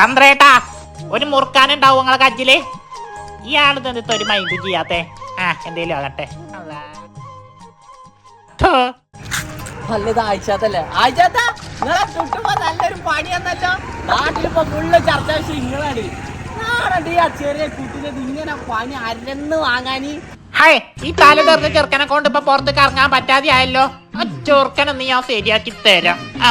ചന്ദ്രേട്ടാ ഒരു മുറുക്കാനുണ്ടാവും നിങ്ങളെ കജ്ജിൽ. ഇയാൾ തന്നിട്ട് ഒരു മൈൻഡ് ചെയ്യാത്തെ? ആ എന്തേലും ആകട്ടെ. നല്ലത് ആഴ്ചാത്തല്ലേ ആഴ്ചാത്ത നിങ്ങളെ ചുട്ടുമ്പോ നല്ലൊരു പണി എന്നല്ലോ നാട്ടിലിപ്പോ ഫുള്ള് ചർച്ച നിങ്ങളാണ് നാടണ്ട് ഈ ചെറിയ കുട്ടിനെ ഇങ്ങനെ പണി അരന്ന് വാങ്ങാന്. ഹൈ ഈ തല തെറിഞ്ഞ ചെറുക്കനെ കൊണ്ട് ഇപ്പൊ പുറത്ത് കറങ്ങാൻ പറ്റാതെ ആയല്ലോ ആ ചെറുക്കനൊന്ന് ഞാൻ ശരിയാക്കി തരാം. ആ.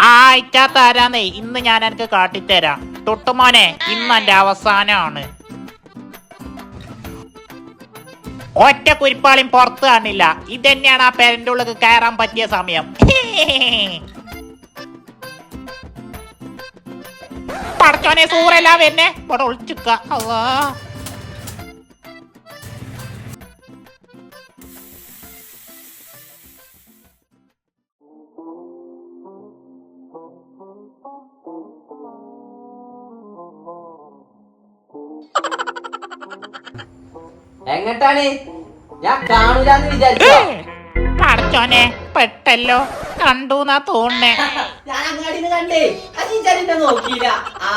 ആയിട്ടാ ഇന്ന് ഞാൻ എനിക്ക് കാട്ടിത്തരാം. തൊട്ടുമോനെ ഇന്ന് എന്റെ അവസാനമാണ് ഒറ്റ കുരിപ്പാളിയും പുറത്ത് കാണില്ല. ഇതന്നെയാണ് ആ പേരന്റെ ഉള്ളിൽ കയറാൻ പറ്റിയ സമയം. പടച്ചോനെ സൂറല്ല എന്നെ ഇവിടെ ഒളിച്ചിക്ക അല്ലാ എങ്ങട്ടാണ്? ഞാൻ കാണൂലെന്ന് വിചാരിച്ചോ? പടച്ചോനെ പെട്ടല്ലോ. കണ്ടു തോന്നേ ഞാൻ അങ്ങാടിന്ന് കണ്ടേ. അജീച്ചാലിന്റെ നോക്കിയില്ല. ആ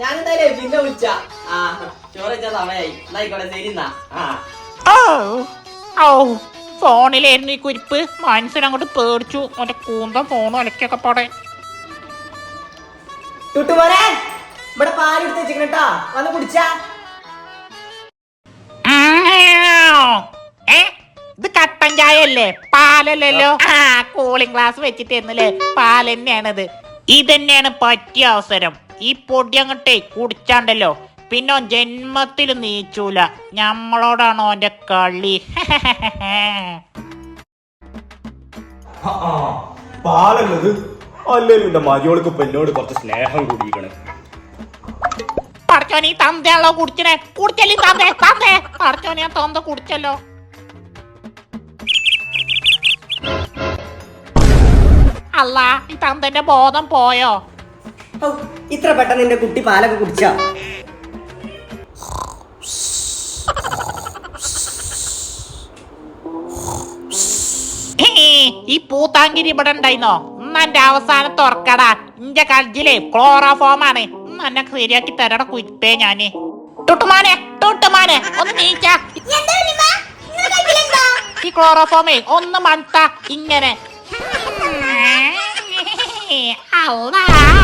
ഞാൻ എന്തായാലും പിന്നെ വിളിച്ച. ആ ചോറച്ച സമയായി. എന്നായിക്കോട്ടെ ശരി എന്നാ. ആ. ഓ ഓ ഫോണിലായിരുന്നു ഈ കുരിപ്പ്. മനസ്സിനങ്ങോട്ട് പേടിച്ചു. ഓന്റെ കൂന്തം ഫോണും അലക്കൊക്കെ പാടെ. ടുട്ടുമോനെ ഇവിടെ പാലെടുത്ത് വെച്ചിട്ടാ വന്ന് കുടിച്ചാ. അല്ലേ പാലല്ലല്ലോ? ആ. കൂളിംഗ് ഗ്ലാസ് വെച്ചിട്ടായിരുന്നല്ലേ പാൽ ഇത് ഇതന്നെയാണ് പറ്റിയ അവസരം. ഈ പൊടി അങ്ങോട്ടേ കുടിച്ചാണ്ടല്ലോ. പിന്നെ ജന്മത്തിൽ നീച്ചൂല. നമ്മളോടാണ് ഓന്റെ കളി. പാലുള്ളത് പാലല്ലത്? അല്ലേലും എന്റെ മരിയോൾക്ക് പെണ്ണോട് കുറച്ച് സ്നേഹം കൂടിയിരിക്കണേ. പറഞ്ഞോ നീ തന്തയാണല്ലോ കുടിച്ചനെ കുടിച്ചല്ലേ തന്തേ? തന്തേ. പറഞ്ഞോ ഞാൻ തന്ത കുടിച്ചല്ലോ. അല്ല ഈ തന്തന്റെ ബോധം പോയോ? ഔ, ഇത്ര പെട്ടെന്ന് നിന്റെ കുട്ടി പാലൊക്കെ കുടിച്ചോ? ഹേ, ഈ പൂത്താങ്കിരി ഇവിടെ ഉണ്ടായിന്നോ ഇന്ന് എന്റെ അവസാനത്തെ ഇന്റെ കജ്ജിലെ ക്ലോറോഫോമാണ് ഇന്ന് എന്നെ ശരിയാക്കി തരട കുറ്റേ ഞാൻ. ടുട്ടുമാനെ ടുട്ടുമാനെ ഒന്ന് നീച്ച. ഈ ക്ലോറോഫോമേ ഒന്ന് മണത്ത ഇങ്ങനെ. เอาล่ะ